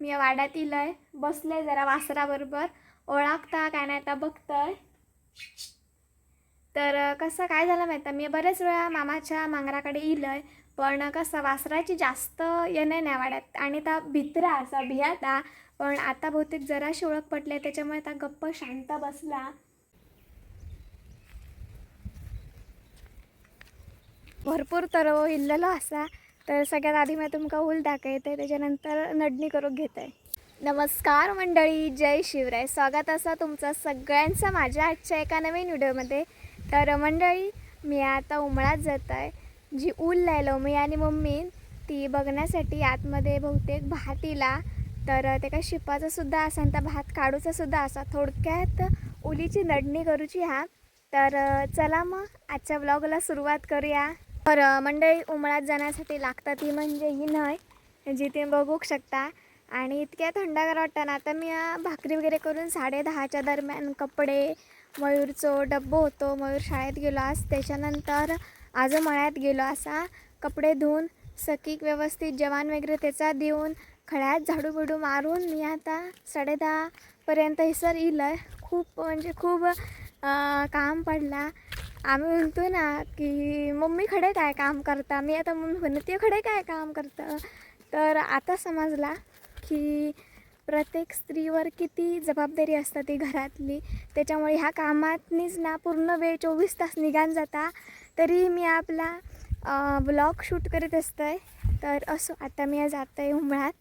मी वाड्यात आहे बसले जरा वासराबरोबर. ओळखता काय नाही आता बघतंय. तर कसं काय झालं माहिती मी बरेच वेळा मामाच्या मांगराकडे इलय पण कसं वासराची जास्त येणे नाही वाड्यात. आणि त्या भित्रा असा भियाता पण आता बहुतेक जराशी ओळख पटली आहे, त्याच्यामुळे त्या गप्प शांत बसला. भरपूर तरव इल्लेलो असा. तर सगळ्यात आधी मी तुमका ऊल दाखवते त्याच्यानंतर नडणी करून घेते. नमस्कार मंडळी जय शिवराय. स्वागत असा तुमचं सगळ्यांचं माझ्या आजच्या एका नवीन व्हिडिओमध्ये. तर मंडळी मी आता उमळात जात आहे जी ऊल लायलो मी आणि मम्मी ती बघण्यासाठी आतमध्ये बहुतेक भात इला तर ते काय शिपाचा सुद्धा असा आणि त्या भात काढूचा सुद्धा असा थोडक्यात उलीची नडणी करूची हा. तर चला मग आजच्या ब्लॉगला सुरुवात करूया. तर मंडळी उमळात जाण्यासाठी लागतात ती म्हणजे ही न्हय जी बघू शकता. आणि इतक्या थंडगार वाटतं ना आता मी भाकरी वगैरे करून साडे दहाच्या दरम्यान कपडे मयूरचो डब्बो होतो मयूर शाळेत गेलो आज. त्याच्यानंतर आज मळ्यात गेलो असा कपडे धुवून सकीक व्यवस्थित जवान वगैरे त्याचा देऊन खळ्यात झाडू बिडू मारून मी आता साडे दहापर्यंत सर इलं खूप म्हणजे खूप काम पडला. आम्ही म्हणतो ना की मम्मी खडे काय काम करता? मी आता मम्मी म्हणते खडे काय काम करतं? तर आता समजला की प्रत्येक स्त्रीवर किती जबाबदारी असतात ती घरातली. त्याच्यामुळे ह्या कामातनीच ना पूर्ण वेळ चोवीस तास निघान जाता. तरी मी आपला ब्लॉग शूट करीत असतंय तर असो आता मी जात आहे उमळात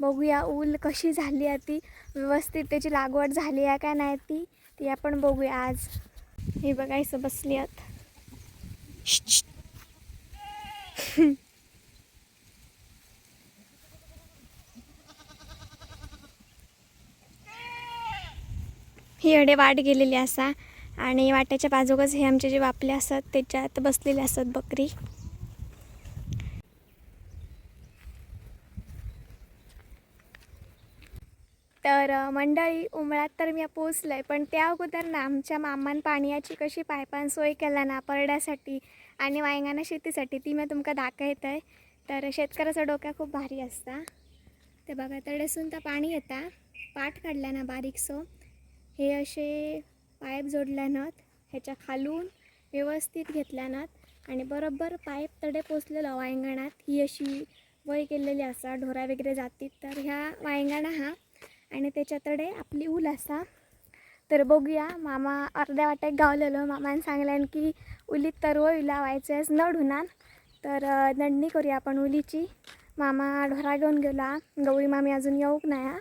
बघूया ऊल कशी झाली आहे ती? व्यवस्थित त्याची लागवड झाली आहे का नाही ती? ती आपण बघूया आज. हे बघायचं बसली आत ही अडे वाट गेलेली असा आणि वाट्याच्या बाजूकच हे आमचे जे वापले असतात त्याच्यात बसलेले असतात बकरी. तर मंडळी उमळात तर मी पोचलं आहे पण त्या अगोदर ना आमच्या मामान पाण्याची कशी पायपान सोय केला ना परड्यासाठी आणि वायंगाना शेतीसाठी ती मी तुमका दाखवत आहे तर शेतकऱ्याचा डोक्या खूप भारी असता. ते बघा तडेसून तर पाणी येता. पाठ काढला ना बारीकसो हे असे पाईप जोडल्यानत ह्याच्या खालून व्यवस्थित घेतल्यानत आणि बरोबर पाईप तडे पोचलेलो वायंगणात. ही अशी वय केलेली असा ढोरा वगैरे जातीत. तर ह्या वायंगणा हा आणि त्याच्यातडे आपली ऊल असा. तर बघूया मामा अर्ध्या वाट्याक गावलेलो. मामान सांगल्यान की उलीत तरव लावायचं आहेस नड हुनान. तर नडणी करूया आपण उलीची. मामा ढोरा घेऊन गेला. गवळी मामी अजून येऊक नाही हा.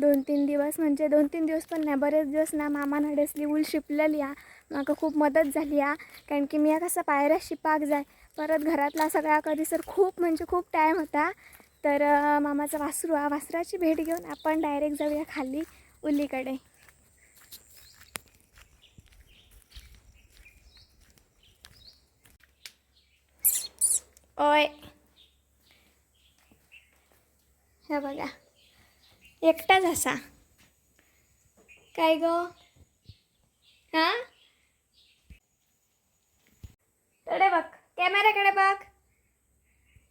दोन तीन दिवस म्हणजे दोन तीन दिवस पण नाही बरेच दिवस ना मामा नडेसली ऊल शिपलेली हा म्हाका खूप मदत झाली हा कारण की मी कसं पायऱ्या शिपाक जाय. परत घरातला सगळा कधीसर खूप म्हणजे खूप टाईम होता. तर मामाचा वासरू हा वासराची भेट घेऊन आपण डायरेक्ट जाऊया खाली उलीकडे. ओय. हे बघा. एकटाच असा. काय ग? हां? कडे बघ. कॅमेऱ्याकडे बघ.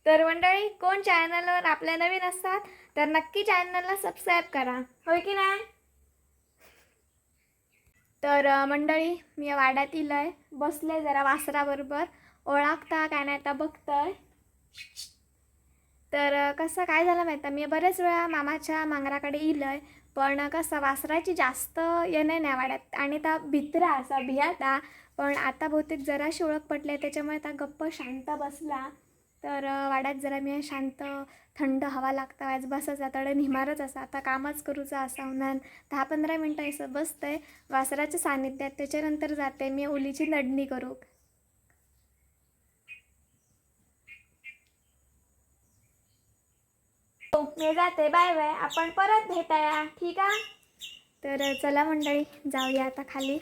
तर मंडळी कोण चॅनलवर आपल्या नवीन असतात तर नक्की चॅनलला सबस्क्राईब करा. होय की नाही? तर मंडळी मी वाड्यात आहे. बसले जरा वासराबरोबर. ओळखता काय नाही आता बघतंय. तर कसं काय झालं माहिती मी बरेच वेळा मामाच्या मांगराकडे आहे पण कसं वासराची जास्त येणे नाही वाड्यात आणि त्या भित्रा असा भियाता पण आता बहुतेक जराशी ओळख पटली आहे. त्याच्यामुळे त्या गप्प शांत बसला. तर वाड्यात जरा मी शांत थंड हवा लागता आज बसच आता निमारच असा आता कामच करूचा असा म्हणून दहा पंधरा मिनटं असं बसतंय वासराच्या सानिध्यात त्याच्यानंतर जाते मी ओलीची नडणी करू. हो, मी जाते बाय बाय आपण परत भेटाया ठीक आहे तर चला मंडळी जाऊया आता खाली.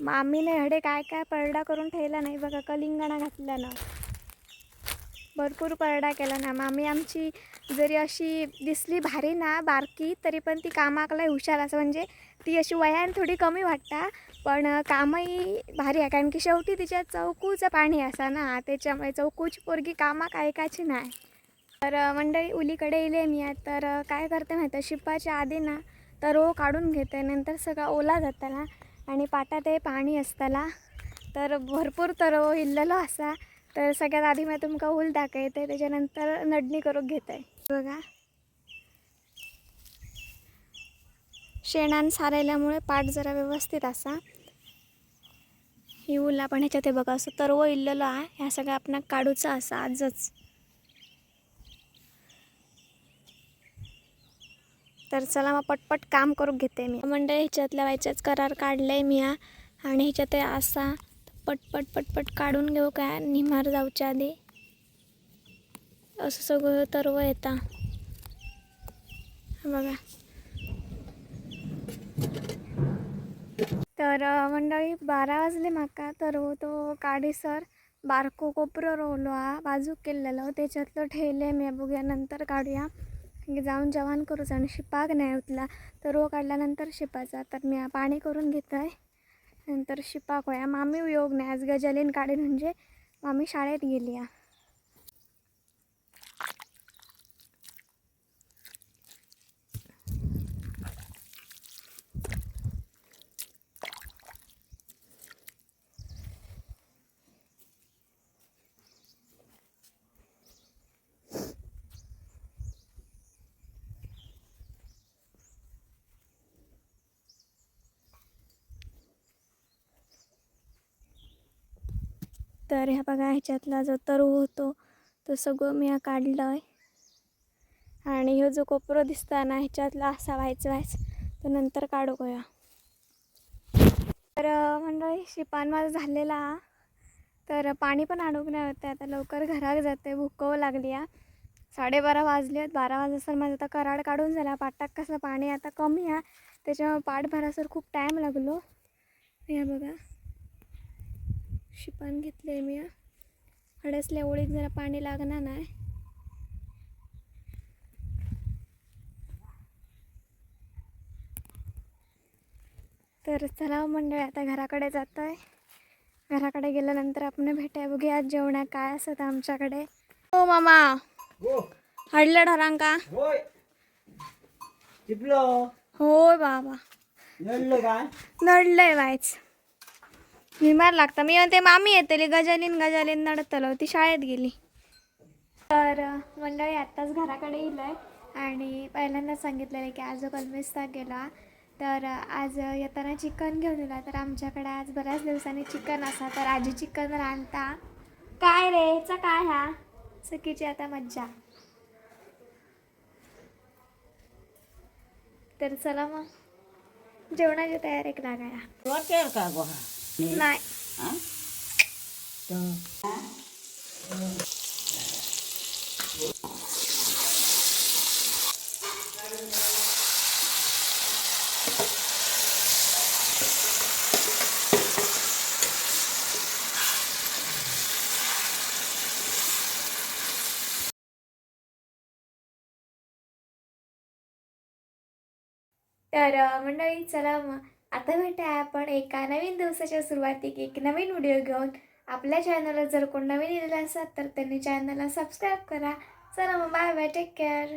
मामीने हडे काय काय परडा करून ठेवला नाही बघा कलिंगणा घातला ना. भरपूर परडा केला ना. मामी आमची जरी अशी दिसली भारी ना बारकी तरी पण ती कामाकला हुशार असं म्हणजे ती अशी वयान थोडी कमी वाटता पण कामही भारी आहे. कारण की शेवटी तिच्या चौकूचं पाणी असा ना त्याच्यामुळे चौकूची पोरगी कामाक ऐकायची नाही. तर मंडळी उलीकडे येले मी आहे. तर काय करते माहिती आहे? शिपाच्या आधी ना तर रो काढून घेते. नंतर सगळा ओला जाताना आणि पाटात हे पाणी असताला. तर भरपूर तरवो इल्लेलो असा. तर सगळ्यात आधी मी तुमका ऊल दाखयते त्याच्यानंतर नडणी करून आहे बघा. शेणान सारायल्यामुळे पाट जरा व्यवस्थित असा. ही ऊल आपण ह्याच्यात हे बघा असं तरव इल्लेलो आहे. ह्या सगळं आपण काढूचा असा आजच. तर चला मग पटपट काम करून घेते मी. मंडळी ह्याच्यातल्या व्हायच्याच करार काढले मी हा आणि ह्याच्यात असा पटपट पटपट काढून घेऊ काय निमार जाऊच्या आधी. असं सगळं तरव येता. बघा. तर मंडळी बारा वाजले माका. तर हो तो काडीसर बारको कोपरो रोवलो हा. बाजूक केलेलो. त्याच्यातलं ठेवले मी. बघूया नंतर काढूया. जाऊन जेवण करूच आणि शिपाक नाही उतला. तर रो काढल्यानंतर शिपाचा. तर मी पाणी करून घेत आहे नंतर शिपाक होया. मामी योग नाही. आज गजालीन काढीन म्हणजे मामी शाळेत गेली आहे तर ह्या बघा ह्याच्यातला जो तरू होतो तो सगळं मी काढलं आहे आणि ह्यो जो कोपरो दिसता ना ह्याच्यातला असा व्हायचं व्हायचं तो नंतर काढू गया. तर अं, मंडळी शिपान माझा झालेला. तर पाणी पण आणूक नाही होतं. आता लवकर घरात जाते भुकव लागली आहे साडेबारा वाजले आहेत बारा वाजता माझं आता कराड काढून झाला. पाटाक कसं पाणी आता कमी आहे. त्याच्यामुळे पाठ भरासर खूप टाईम लागलो. हे बघा. शिपान घेतले मी हडसल्या ओळीत जरा पाणी लागणार नाही. तर चला मंडळी आता घराकडे जात आहे घराकडे गेल्यानंतर आपण भेटाय बघूया आज जेवणात काय असत आमच्याकडे. हो मामा. हो. हडलं होय. टिपलो होय बाबा. नडलंय वायच निमार लागतं. मी म्हणते मामी येतली गजालीन गजालीन नडतलो. ती शाळेत गेली. तर मंडळी आत्ताच घराकडे येईल आणि पहिल्यांदा सांगितलेलं की आज जो गेला. तर आज येताना चिकन घेऊन येला तर आमच्याकडे आज बऱ्याच दिवसांनी चिकन असा. तर आजी चिकन रांधता. काय रे? चा काय हा? चुकीची आता मज्जा. तर चला मग. जेवणाची तयारी लागाया वाटेल का गोहा नाही हा तर अ, मंडळी चला मग आता भेटूया आपण एका नवीन दिवसाच्या सुरुवातीक एक नवीन व्हिडिओ घेऊन. आपल्या चॅनलला जर कोण नवीन येलेला असतात तर त्यांनी चॅनलला सबस्क्राईब करा. चला मग बाय बाय टेक केअर